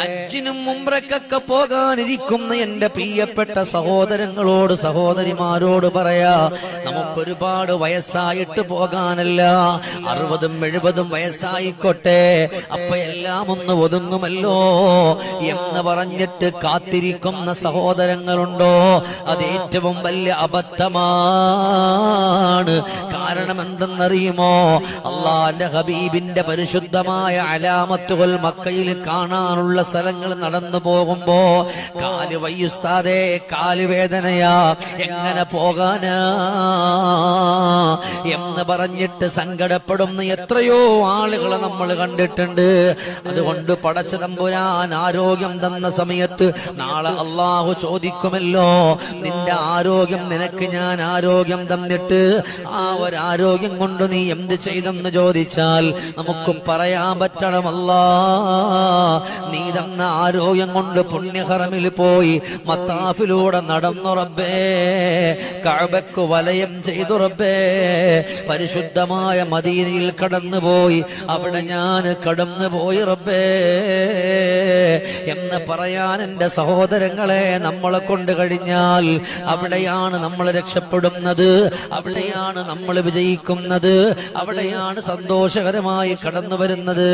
അജ്ജിനും മുമ്പ്രക്കൊക്കെ പോകാനിരിക്കുന്ന എന്റെ പ്രിയപ്പെട്ട സഹോദരങ്ങളോട് സഹോദരിമാരോട് പറയാ നമുക്കൊരുപാട് വയസ്സായിട്ട് പോകാനല്ല. അറുപതും എഴുപതും വയസ്സായിക്കോട്ടെ. അപ്പൊ എല്ലാം ഒന്ന് ഒതുങ്ങുമല്ലോ. എന്ന് പറഞ്ഞിട്ട് കാത്തിരിക്കുന്ന സഹോദരങ്ങളുണ്ടോ? അത് ഏറ്റവും വലിയ അബദ്ധമാണ്. കാരണം എന്തെന്നറിയുമോ അള്ളാന്റെ ഹബീബിന്റെ പരിശുദ്ധമായ അലാമത്തുകൾ മക്കയിൽ കാണാനുള്ള സ്ഥലങ്ങൾ നടന്നു പോകുമ്പോ കാൽ വയ്യുസ്താതെ കാൽ വേദനയാ എങ്ങനെ പോകാനാ എന്ന് പറഞ്ഞിട്ട് സങ്കടപ്പെടുന്ന എത്രയോ ആളുകളെ നമ്മൾ കണ്ടിട്ടുണ്ട്. അതുകൊണ്ട് പടച്ച തമ്പുരാൻ ആരോഗ്യം തന്ന സമയത്ത് നാളെ അള്ളാഹു ചോദിക്കുമല്ലോ നിന്റെ ആരോഗ്യം നിനക്ക് ഞാൻ ആരോഗ്യം തന്നിട്ട് ആ ഒരു ആരോഗ്യം കൊണ്ട് നീ എന്ത് ചെയ്തെന്ന് ചോദിച്ചാൽ നമുക്കും പറയാൻ പറ്റണമല്ല. നീ തന്ന ആരോഗ്യം കൊണ്ട് പുണ്യഹറമിൽ പോയി മത്താഫിലൂടെ നടന്നു റബ്ബേ. കഴബക്ക് വലയം ചെയ്തു റബ്ബേ. പരിശുദ്ധമായ മദീനയിൽ കടന്നുപോയി. അവിടെ ഞാൻ കടന്നുപോയി റബ്ബേ. എന്ന് പറയാൻ എന്റെ സഹോദരങ്ങളെ നമ്മളെ കൊണ്ട് കഴിഞ്ഞാൽ അവിടെയാണ് നമ്മൾ രക്ഷപ്പെടുന്നത്. അവിടെയാണ് നമ്മൾ വിജയിക്കുന്നത് അവിടെയാണ് സന്തോഷകരമായി കടന്നു വരുന്നത്